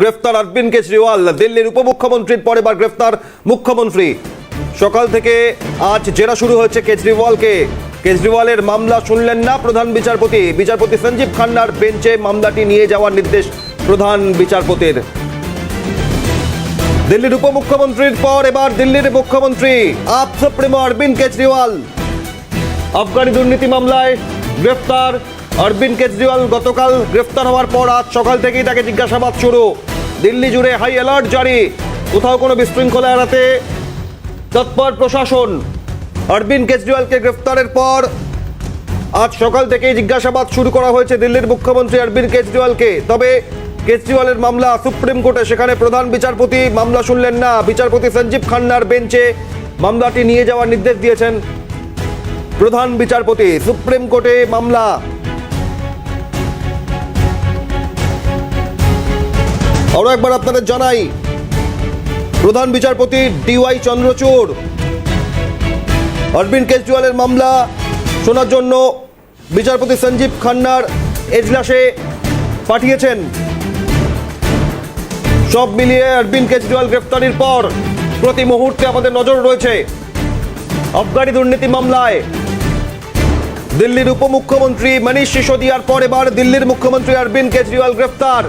গ্রেফতার অরবিন্দ কেজরিওয়াল, দিল্লির উপমুখ্যমন্ত্রীর পর এবার গ্রেফতার মুখ্যমন্ত্রী। সকাল থেকে আজ জেরা শুরু হয়েছে কেজরিওয়ালকে। কেজরিওয়ালের মামলা শুনলেন না প্রধান বিচারপতি। বিচারপতি সঞ্জীব খান্নার বেঞ্চে মামলাটি নিয়ে যাওয়ার নির্দেশ প্রধান বিচারপতির। দিল্লির উপমুখ্যমন্ত্রীর পর এবার দিল্লির মুখ্যমন্ত্রী আপ সুপ্রিমো অরবিন্দ কেজরিওয়াল। আফগানি দুর্নীতি মামলায় গ্রেফতার অরবিন্দ কেজরিওয়াল গতকাল গ্রেফতার হওয়ার পর আজ সকাল থেকেই তাকে জিজ্ঞাসাবাদ শুরু। দিল্লি জুড়ে হাই অ্যালার্ট জারি। কোথাও কোনো বিশৃঙ্খলা এড়াতে তৎপর প্রশাসন। অরবিন্দ কেজরিওয়ালকে গ্রেফতারের পর আজ সকাল থেকেই জিজ্ঞাসাবাদ শুরু করা হয়েছে দিল্লির মুখ্যমন্ত্রী অরবিন্দ কেজরিওয়ালকে। তবে কেজরিওয়ালের মামলা সুপ্রিম কোর্টে, সেখানে প্রধান বিচারপতি মামলা শুনলেন না। বিচারপতি সঞ্জীব খান্নার বেঞ্চে মামলাটি নিয়ে যাওয়ার নির্দেশ দিয়েছেন প্রধান বিচারপতি। সুপ্রিম কোর্টে মামলা আরও একবার আপনাদের জানাই, প্রধান বিচারপতি ডিওয়াই চন্দ্রচূড়। অরবিন্দ কেজরিওয়ালের মামলা শোনার জন্য বিচারপতি সঞ্জীব খান্নার এজলাসে পাঠিয়েছেন। সব মিলিয়ে অরবিন্দ কেজরিওয়াল গ্রেফতারির পর প্রতি মুহূর্তে আমাদের নজর রয়েছে আবগারি দুর্নীতি মামলায়। দিল্লির উপমুখ্যমন্ত্রী মনীষ সিসোদিয়ার পর এবার দিল্লির মুখ্যমন্ত্রী অরবিন্দ কেজরিওয়াল গ্রেফতার।